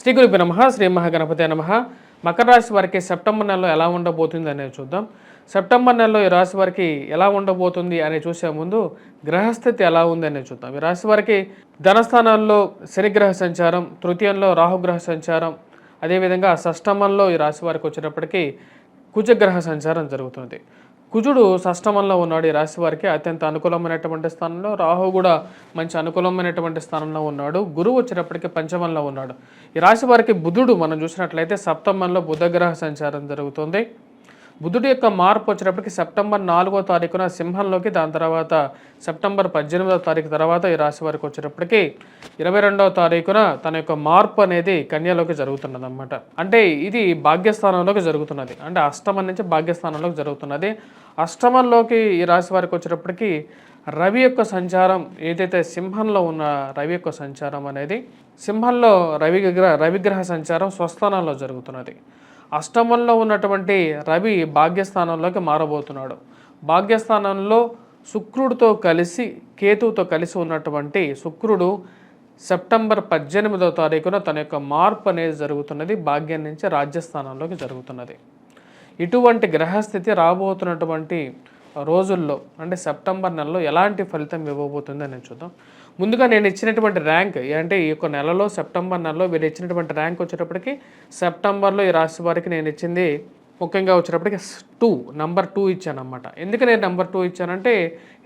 శ్రీ గురుపి నమ శ్రీ మహాగణపతి నమ. మకర రాశి వారికి సెప్టెంబర్ నెలలో ఎలా ఉండబోతుంది అనేది చూద్దాం. సెప్టెంబర్ నెలలో ఈ రాశి వారికి ఎలా ఉండబోతుంది అనేది చూసే ముందు గ్రహస్థితి ఎలా ఉంది అనేది చూద్దాం. ఈ రాశి వారికి ధనస్థానాల్లో శనిగ్రహ సంచారం తృతీయంలో రాహుగ్రహ సంచారం అదేవిధంగా షష్టమంలో ఈ రాశి వారికి వచ్చినప్పటికీ కుజగ్రహ సంచారం జరుగుతుంది. కుజుడు షష్టమంలో ఉన్నాడు. ఈ రాశి వారికి అత్యంత అనుకూలమైనటువంటి స్థానంలో రాహు కూడా మంచి అనుకూలమైనటువంటి స్థానంలో ఉన్నాడు. గురువు వచ్చినప్పటికీ పంచమంలో ఉన్నాడు. ఈ రాశి వారికి బుధుడు మనం చూసినట్లయితే సప్తమంలో బుధగ్రహ సంచారం జరుగుతుంది. బుధుడి యొక్క మార్పు వచ్చినప్పటికీ సెప్టెంబర్ నాలుగో తారీఖున సింహంలోకి దాని తర్వాత సెప్టెంబర్ పద్దెనిమిదో తారీఖు తర్వాత ఈ రాశి వారికి వచ్చేటప్పటికీ ఇరవై రెండవ తారీఖున తన యొక్క మార్పు అనేది కన్యలోకి జరుగుతున్నది అనమాట అంటే ఇది భాగ్యస్థానంలోకి జరుగుతున్నది. అంటే అష్టమం నుంచి భాగ్యస్థానంలోకి జరుగుతున్నది. అష్టమంలోకి ఈ రాశి వారికి వచ్చేటప్పటికీ రవి యొక్క సంచారం ఏదైతే సింహంలో ఉన్న రవి యొక్క సంచారం అనేది సింహంలో రవి గ్రహ రవిగ్రహ సంచారం స్వస్థానంలో జరుగుతున్నది. అష్టమంలో ఉన్నటువంటి రవి భాగ్యస్థానంలోకి మారబోతున్నాడు. భాగ్యస్థానంలో శుక్రుడితో కలిసి కేతువుతో కలిసి ఉన్నటువంటి శుక్రుడు సెప్టెంబర్ పద్దెనిమిదవ తారీఖున తన యొక్క మార్పు అనేది జరుగుతున్నది. భాగ్యం నుంచి రాజ్యస్థానంలోకి జరుగుతున్నది. ఇటువంటి గ్రహస్థితి రాబోతున్నటువంటి రోజుల్లో అంటే సెప్టెంబర్ నెలలో ఎలాంటి ఫలితం ఇవ్వబోతుందో నేను చూద్దాం. ముందుగా నేను ఇచ్చినటువంటి ర్యాంక్ అంటే ఈ యొక్క నెలలో సెప్టెంబర్ నెలలో వీరు ఇచ్చినటువంటి ర్యాంక్ వచ్చేటప్పటికి సెప్టెంబర్లో ఈ రాశి వారికి నేను ఇచ్చింది ముఖ్యంగా వచ్చేటప్పటికి టూ నంబర్ టూ ఇచ్చానమాట ఎందుకు నేను నెంబర్ టూ ఇచ్చానంటే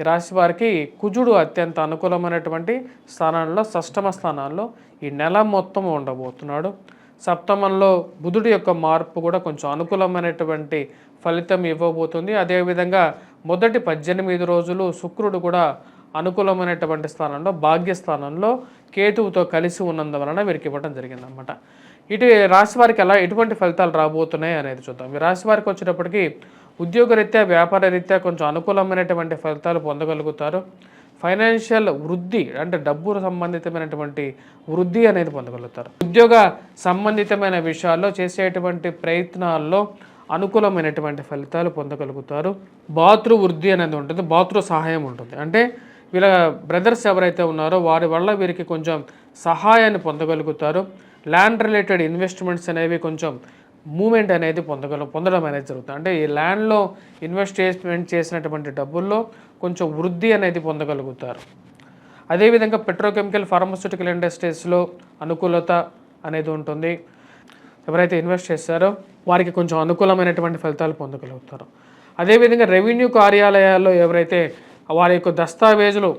ఈ రాశి వారికి కుజుడు అత్యంత అనుకూలమైనటువంటి స్థానాల్లో షష్టమ స్థానాల్లో ఈ నెల మొత్తం ఉండబోతున్నాడు. సప్తమంలో బుధుడి యొక్క మార్పు కూడా కొంచెం అనుకూలమైనటువంటి ఫలితం ఇవ్వబోతుంది. అదేవిధంగా మొదటి పద్దెనిమిది రోజులు శుక్రుడు కూడా అనుకూలమైనటువంటి స్థానంలో భాగ్యస్థానంలో కేతువుతో కలిసి ఉన్నందువలన వీరికి ఇవ్వడం జరిగిందనమాట ఇటు రాశి వారికి ఎలా ఎటువంటి ఫలితాలు రాబోతున్నాయి అనేది చూద్దాం. ఈ రాశి వారికి వచ్చేటప్పటికి ఉద్యోగరీత్యా వ్యాపార రీత్యా కొంచెం అనుకూలమైనటువంటి ఫలితాలు పొందగలుగుతారు. ఫైనాన్షియల్ వృద్ధి అంటే డబ్బు సంబంధితమైనటువంటి వృద్ధి అనేది పొందగలుగుతారు. ఉద్యోగ సంబంధితమైన విషయాల్లో చేసేటువంటి ప్రయత్నాల్లో అనుకూలమైనటువంటి ఫలితాలు పొందగలుగుతారు. బాతృ వృద్ధి అనేది ఉంటుంది బాతృ సహాయం ఉంటుంది. అంటే వీళ్ళ బ్రదర్స్ ఎవరైతే ఉన్నారో వారి వల్ల వీరికి కొంచెం సహాయాన్ని పొందగలుగుతారు. ల్యాండ్ రిలేటెడ్ ఇన్వెస్ట్మెంట్స్ అనేవి కొంచెం మూమెంట్ అనేది పొందగల పొందడం అనేది జరుగుతుంది. అంటే ఈ ల్యాండ్లో ఇన్వెస్ట్మెంట్ చేసినటువంటి డబ్బుల్లో కొంచెం వృద్ధి అనేది పొందగలుగుతారు. అదేవిధంగా పెట్రోకెమికల్ ఫార్మస్యూటికల్ ఇండస్ట్రీస్లో అనుకూలత అనేది ఉంటుంది. ఎవరైతే ఇన్వెస్ట్ చేస్తారో వారికి కొంచెం అనుకూలమైనటువంటి ఫలితాలు పొందగలుగుతారు. అదేవిధంగా రెవెన్యూ కార్యాలయాల్లో ఎవరైతే వారి యొక్క దస్తావేజులు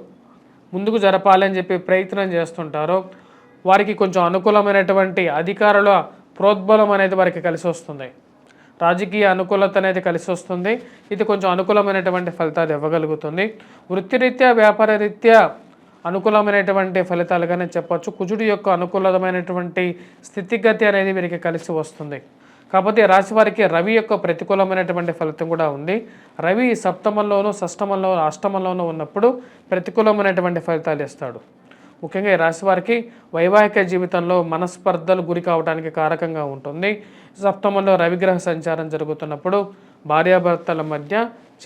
ముందుకు జరపాలని చెప్పి ప్రయత్నం చేస్తుంటారో వారికి కొంచెం అనుకూలమైనటువంటి అధికారుల ప్రోద్బలం అనేది వారికి కలిసి వస్తుంది. రాజకీయ అనుకూలత అనేది కలిసి వస్తుంది. ఇది కొంచెం అనుకూలమైనటువంటి ఫలితాలు ఇవ్వగలుగుతుంది. వృత్తిరీత్యా వ్యాపార రీత్యా అనుకూలమైనటువంటి ఫలితాలుగానే చెప్పొచ్చు. కుజుడి యొక్క అనుకూలమైనటువంటి స్థితిగతి అనేది వీరికి కలిసి వస్తుంది. కాకపోతే రాశి వారికి రవి యొక్క ప్రతికూలమైనటువంటి ఫలితం కూడా ఉంది. రవి సప్తమంలోనూ షష్టమంలోనూ అష్టమంలోనూ ఉన్నప్పుడు ప్రతికూలమైనటువంటి ఫలితాలు ఇస్తాడు. ముఖ్యంగా ఈ రాశి వారికి వైవాహిక జీవితంలో మనస్పర్ధలు గురి కావడానికి కారకంగా ఉంటుంది. సప్తమంలో రవిగ్రహ సంచారం జరుగుతున్నప్పుడు భార్యాభర్తల మధ్య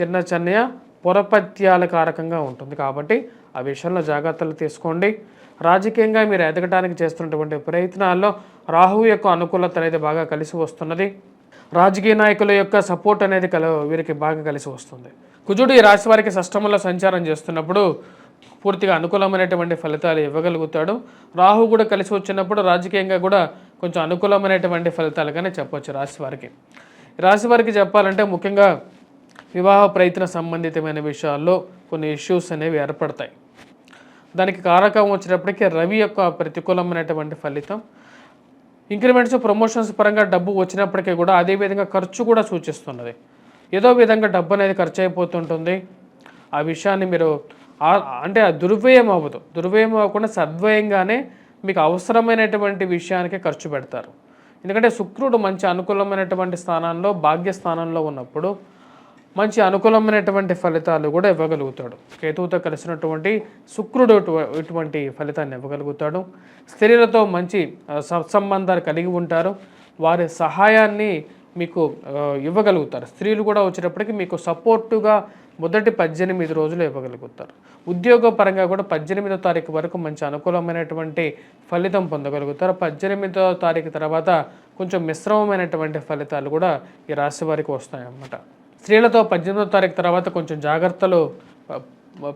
చిన్న చిన్న పొరపత్యాల కారకంగా ఉంటుంది. కాబట్టి ఆ విషయంలో జాగ్రత్తలు తీసుకోండి. రాజకీయంగా మీరు ఎదగడానికి చేస్తున్నటువంటి ప్రయత్నాల్లో రాహు యొక్క అనుకూలత అనేది బాగా కలిసి వస్తున్నది. రాజకీయ నాయకుల యొక్క సపోర్ట్ అనేది కల వీరికి బాగా కలిసి వస్తుంది. కుజుడు ఈ రాశి వారికి సష్టమంలో సంచారం చేస్తున్నప్పుడు పూర్తిగా అనుకూలమైనటువంటి ఫలితాలు ఇవ్వగలుగుతాడు. రాహు కూడా కలిసి వచ్చినప్పుడు రాజకీయంగా కూడా కొంచెం అనుకూలమైనటువంటి ఫలితాలుగానే చెప్పవచ్చు రాశి వారికి. రాశి వారికి చెప్పాలంటే ముఖ్యంగా వివాహ ప్రయత్న సంబంధితమైన విషయాల్లో కొన్ని ఇష్యూస్ అనేవి ఏర్పడతాయి. దానికి కారకం వచ్చినప్పటికీ రవి యొక్క ప్రతికూలమైనటువంటి ఫలితం. ఇంక్రిమెంట్స్ ప్రమోషన్స్ పరంగా డబ్బు వచ్చినప్పటికీ కూడా అదే విధంగా ఖర్చు కూడా సూచిస్తున్నది. ఏదో విధంగా డబ్బు అనేది ఖర్చు అయిపోతుంటుంది ఆ విషయాన్ని మీరు అంటే దుర్వ్యయం అవ్వదు. దుర్వ్యయం అవ్వకుండా సద్వయంగానే మీకు అవసరమైనటువంటి విషయానికి ఖర్చు పెడతారు. ఎందుకంటే శుక్రుడు మంచి అనుకూలమైనటువంటి స్థానంలో భాగ్య స్థానంలో ఉన్నప్పుడు మంచి అనుకూలమైనటువంటి ఫలితాలు కూడా ఇవ్వగలుగుతాడు. కేతువుతో కలిసినటువంటి శుక్రుడు ఇటువంటి ఫలితాన్ని ఇవ్వగలుగుతాడు. స్త్రీలతో మంచి సత్సంబంధాలు కలిగి ఉంటారు. వారి సహాయాన్ని మీకు ఇవ్వగలుగుతారు. స్త్రీలు కూడా వచ్చేటప్పటికి మీకు సపోర్టుగా మొదటి పద్దెనిమిది రోజులు ఇవ్వగలుగుతారు. ఉద్యోగ పరంగా కూడా పద్దెనిమిదో తారీఖు వరకు మంచి అనుకూలమైనటువంటి ఫలితం పొందగలుగుతారు. పద్దెనిమిదో తారీఖు తర్వాత కొంచెం మిశ్రమమైనటువంటి ఫలితాలు కూడా ఈ రాశి వారికి వస్తాయన్నమాట. స్త్రీలతో పద్దెనిమిదో తారీఖు తర్వాత కొంచెం జాగ్రత్తలు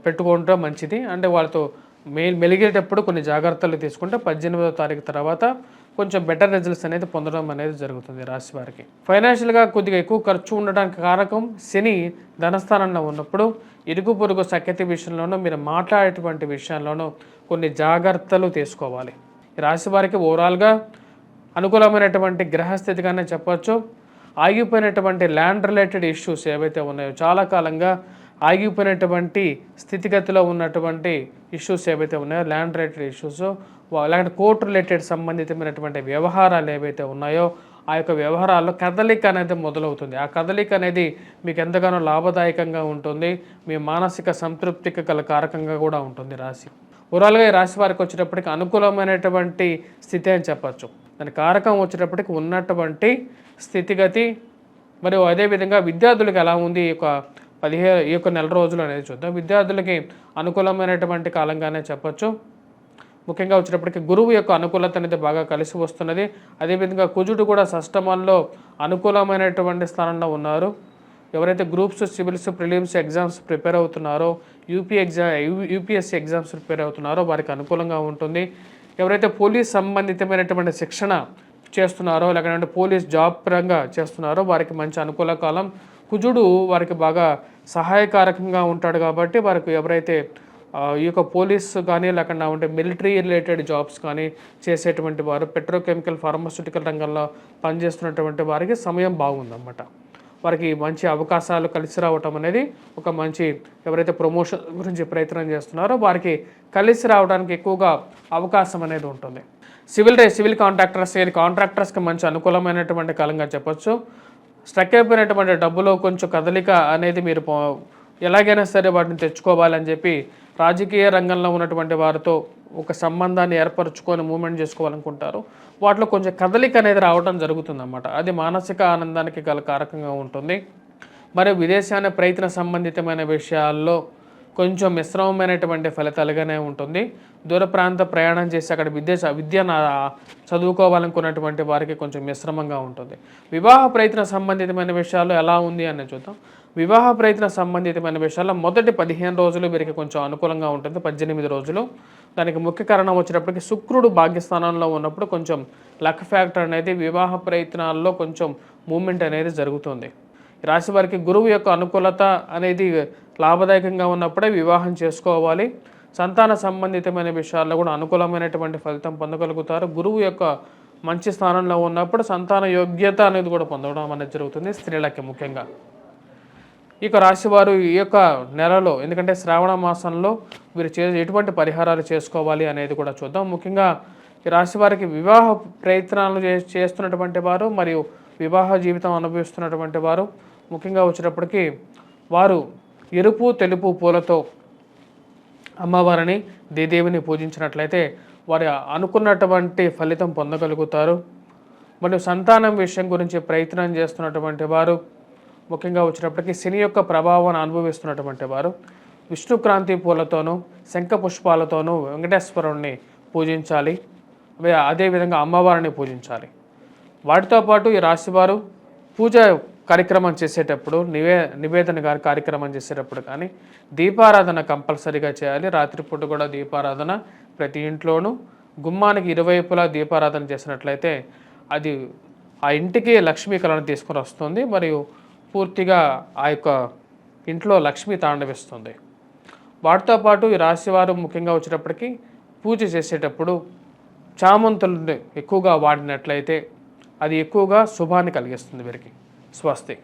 పెట్టుకుంటే మంచిది. అంటే వాళ్ళతో మెయిల్ మెలిగేటప్పుడు కొన్ని జాగ్రత్తలు తీసుకుంటే పద్దెనిమిదో తారీఖు తర్వాత కొంచెం బెటర్ రిజల్ట్స్ అనేది పొందడం అనేది జరుగుతుంది రాశి వారికి. ఫైనాన్షియల్గా కొద్దిగా ఎక్కువ ఖర్చు ఉండడానికి కారకం శని ధనస్థానంలో ఉన్నప్పుడు ఇరుగు పొరుగు సఖ్యత విషయంలోనూ మీరు మాట్లాడేటువంటి విషయాల్లోనూ కొన్ని జాగ్రత్తలు తీసుకోవాలి. రాశి వారికి ఓవరాల్గా అనుకూలమైనటువంటి గ్రహస్థితిగానే చెప్పవచ్చు. ఆగిపోయినటువంటి ల్యాండ్ రిలేటెడ్ ఇష్యూస్ ఏవైతే ఉన్నాయో చాలా కాలంగా ఆగిపోయినటువంటి స్థితిగతిలో ఉన్నటువంటి ఇష్యూస్ ఏవైతే ఉన్నాయో ల్యాండ్ రిలేటెడ్ ఇష్యూస్ లేకపోతే కోర్టు రిలేటెడ్ సంబంధితమైనటువంటి వ్యవహారాలు ఏవైతే ఉన్నాయో ఆ యొక్క వ్యవహారాల్లో కదలిక అనేది మొదలవుతుంది. ఆ కదలిక అనేది మీకు ఎంతగానో లాభదాయకంగా ఉంటుంది. మీ మానసిక సంతృప్తికి గల కారకంగా కూడా ఉంటుంది రాశి. ఓవరాల్గా ఈ రాశి వారికి వచ్చేటప్పటికి అనుకూలమైనటువంటి స్థితి అని చెప్పచ్చు. దాని కారకం వచ్చేటప్పటికి ఉన్నటువంటి స్థితిగతి మరియు అదేవిధంగా విద్యార్థులకు ఎలా ఉంది ఈ యొక్క పదిహేను ఈ యొక్క నెల రోజులు అనేది చూద్దాం. విద్యార్థులకి అనుకూలమైనటువంటి కాలంగానే చెప్పొచ్చు. ముఖ్యంగా వచ్చేటప్పటికి గురువు యొక్క అనుకూలత అనేది బాగా కలిసి వస్తున్నది. అదేవిధంగా కుజుడు కూడా సష్టమంలో అనుకూలమైనటువంటి స్థానంలో ఉన్నారు. ఎవరైతే groups civils prelims exams prepare అవుతున్నారో UP exam UPSC exams prepare అవుతున్నారో వారికి అనుకూలంగా ఉంటుంది. ఎవరైతే పోలీస్ సంబంధితమైనటువంటి శిక్షణ చేస్తున్నారో లేకపోతే పోలీస్ జాబ్ పరంగా చేస్తున్నారో వారికి మంచి అనుకూల కాలం. కుజుడు వారికి బాగా సహాయకారకంగా ఉంటాడు కాబట్టి వారికి ఎవరైతే ఈ యొక్క పోలీస్ కానీ లేకుండా ఉంటే మిలిటరీ రిలేటెడ్ జాబ్స్ కానీ చేసేటువంటి వారు పెట్రోకెమికల్ ఫార్మాస్యూటికల్ రంగంలో పనిచేస్తున్నటువంటి వారికి సమయం బాగుందన్నమాట. వారికి మంచి అవకాశాలు కలిసి రావటం అనేది ఒక మంచి ఎవరైతే ప్రమోషన్ గురించి ప్రయత్నం చేస్తున్నారో వారికి కలిసి రావడానికి ఎక్కువగా అవకాశం అనేది ఉంటుంది. సివిల్ రే సివిల్ కాంట్రాక్టర్స్ కాంట్రాక్టర్స్కి మంచి అనుకూలమైనటువంటి కాలంగా చెప్పొచ్చు. స్ట్రక్ అయిపోయినటువంటి డబ్బులో కొంచెం కదలిక అనేది మీరు ఎలాగైనా సరే వాటిని తెచ్చుకోవాలని చెప్పి రాజకీయ రంగంలో ఉన్నటువంటి వారితో ఒక సంబంధాన్ని ఏర్పరచుకొని మూమెంట్ చేసుకోవాలనుకుంటారు. వాటిలో కొంచెం కదలిక అనేది రావడం జరుగుతుందన్నమాట. అది మానసిక ఆనందానికి గల కారకంగా ఉంటుంది. మరియు విదేశాన ప్రయత్న సంబంధితమైన విషయాల్లో కొంచెం మిశ్రమమైనటువంటి ఫలితాలుగానే ఉంటుంది. దూర ప్రాంత ప్రయాణం చేసి అక్కడ విద్య విద్య చదువుకోవాలనుకున్నటువంటి వారికి కొంచెం మిశ్రమంగా ఉంటుంది. వివాహ ప్రయత్న సంబంధితమైన విషయాలు ఎలా ఉంది అని చూద్దాం. వివాహ ప్రయత్న సంబంధితమైన విషయాల్లో మొదటి పదిహేను రోజులు వీరికి కొంచెం అనుకూలంగా ఉంటుంది. పద్దెనిమిది రోజులు. దానికి ముఖ్య కారణం వచ్చినప్పటికీ శుక్రుడు భాగ్యస్థానంలో ఉన్నప్పుడు కొంచెం లక్ ఫ్యాక్టర్ అనేది వివాహ ప్రయత్నాల్లో కొంచెం మూమెంట్ అనేది జరుగుతుంది. రాశి వారికి గురువు యొక్క అనుకూలత అనేది లాభదాయకంగా ఉన్నప్పుడే వివాహం చేసుకోవాలి. సంతాన సంబంధితమైన విషయాల్లో కూడా అనుకూలమైనటువంటి ఫలితం పొందగలుగుతారు. గురువు యొక్క మంచి స్థానంలో ఉన్నప్పుడు సంతాన యోగ్యత అనేది కూడా పొందడం అనేది జరుగుతుంది స్త్రీలకి ముఖ్యంగా. ఇక రాశివారు ఈ యొక్క నెలలో ఎందుకంటే శ్రావణ మాసంలో వీరు చే ఎటువంటి పరిహారాలు చేసుకోవాలి అనేది కూడా చూద్దాం. ముఖ్యంగా ఈ రాశి వారికి వివాహ ప్రయత్నాలు చే చేస్తున్నటువంటి వారు మరియు వివాహ జీవితం అనుభవిస్తున్నటువంటి వారు ముఖ్యంగా వచ్చేటప్పటికి వారు ఎరుపు తెలుపు పూలతో అమ్మవారిని దేదేవిని పూజించినట్లయితే వారి అనుకున్నటువంటి ఫలితం పొందగలుగుతారు. మరియు సంతానం విషయం గురించి ప్రయత్నం చేస్తున్నటువంటి వారు ముఖ్యంగా వచ్చినప్పటికీ శని యొక్క ప్రభావాన్ని అనుభవిస్తున్నటువంటి వారు విష్ణుక్రాంతి పూలతోనూ శంఖ పుష్పాలతోనూ వెంకటేశ్వరుణ్ణి పూజించాలి. అదే- అదేవిధంగా అమ్మవారిని పూజించాలి. వాటితో పాటు ఈ రాశివారు పూజ కార్యక్రమం చేసేటప్పుడు నివే నివేదన గారి కార్యక్రమం చేసేటప్పుడు కానీ దీపారాధన కంపల్సరీగా చేయాలి. రాత్రిపూట కూడా దీపారాధన ప్రతి ఇంట్లోనూ. గుమ్మానికి ఇరువైపులా దీపారాధన చేసినట్లయితే అది ఆ ఇంటికి లక్ష్మీ కళను తీసుకొని వస్తుంది. మరియు పూర్తిగా ఆ యొక్క ఇంట్లో లక్ష్మి తాండవిస్తుంది వాటితో పాటు ఈ రాశివారు ముఖ్యంగా వచ్చేటప్పటికి పూజ చేసేటప్పుడు చామంతులను ఎక్కువగా వాడినట్లయితే అది ఎక్కువగా శుభాన్ని కలిగిస్తుంది వీరికి. स्वस्ति